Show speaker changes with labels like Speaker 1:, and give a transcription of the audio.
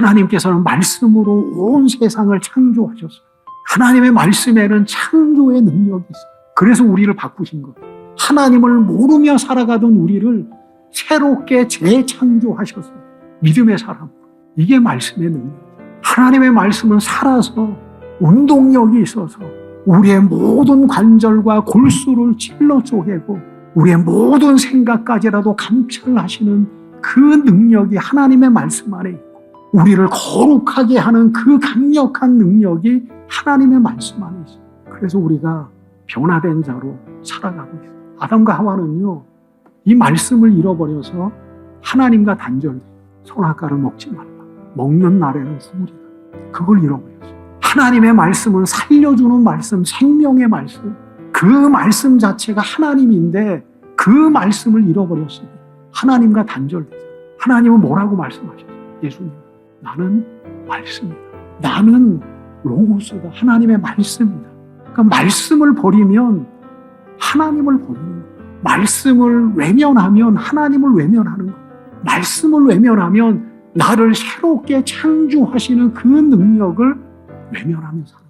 Speaker 1: 하나님께서는 말씀으로 온 세상을 창조하셨어요. 하나님의 말씀에는 창조의 능력이 있어요. 그래서 우리를 바꾸신 거예요. 하나님을 모르며 살아가던 우리를 새롭게 재창조하셨어요. 믿음의 사람. 이게 말씀의 능력. 하나님의 말씀은 살아서 운동력이 있어서 우리의 모든 관절과 골수를 찔러 쪼개고 우리의 모든 생각까지라도 감찰하시는 그 능력이 하나님의 말씀 안에 우리를 거룩하게 하는 그 강력한 능력이 하나님의 말씀 안에 있어요. 그래서 우리가 변화된 자로 살아가고 있어요. 아담과 하와는요, 이 말씀을 잃어버려서 하나님과 단절돼. 선악과를 먹지 말라. 먹는 날에는 죽으리라. 그걸 잃어버렸어요. 하나님의 말씀은 살려주는 말씀, 생명의 말씀. 그 말씀 자체가 하나님인데 그 말씀을 잃어버렸으니 하나님과 단절돼요. 하나님은 뭐라고 말씀하셨어요? 예수님. 나는 말씀이다. 나는 로고스다. 하나님의 말씀이다. 그러니까 말씀을 버리면 하나님을 버리는 거예요. 말씀을 외면하면 하나님을 외면하는 거예요. 말씀을 외면하면 나를 새롭게 창조하시는 그 능력을 외면하며 살아.